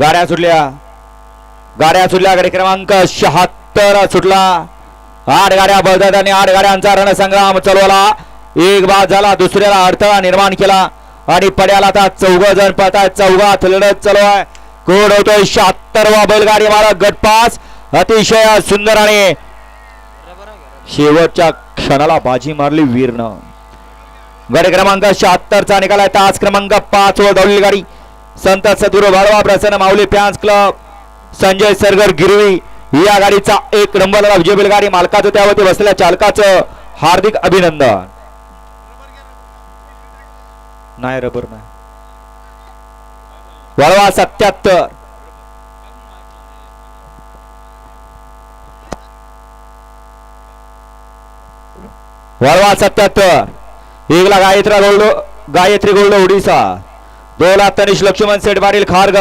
गाड्या सुटल्या. गाड्या सुटल्या गाडी क्रमांक शहात्तर सुटला. आठ गाड्या बळतात आणि आठ गाड्यांचा रणसंग्राम चालवला. एक बाद झाला दुसऱ्याला अडथळा निर्माण केला. आणि पड्याला आता चौघ जण पळताय चौघात लढत चालू आहे. कोण होतोय शहात्तरवा बैलगाडी मालक गटपास? अतिशय सुंदर आणि शेवटच्या क्षणाला बाजी मारली वीरनं. गाडी क्रमांक शहात्तरचा निकाल आहे तास क्रमांक पाच व धावलेली गाडी. संत सदुर वाढवा प्रसन्न माऊली फॅन्स क्लब संजय सरगर गिरवी या गाडीचा एक नंबर विजय बैलगाडी मालकाचं त्यावरती बसलेल्या चालकाचं हार्दिक अभिनंदन. नाही रबर नाही. वळवा सत्याहत्तर. वळवा सत्याहत्तर. एकला गायत्री गोल्ड गायत्री गोल्ड ओडिसा. दोन तनिष लक्ष्मण सेठ पाटील खारग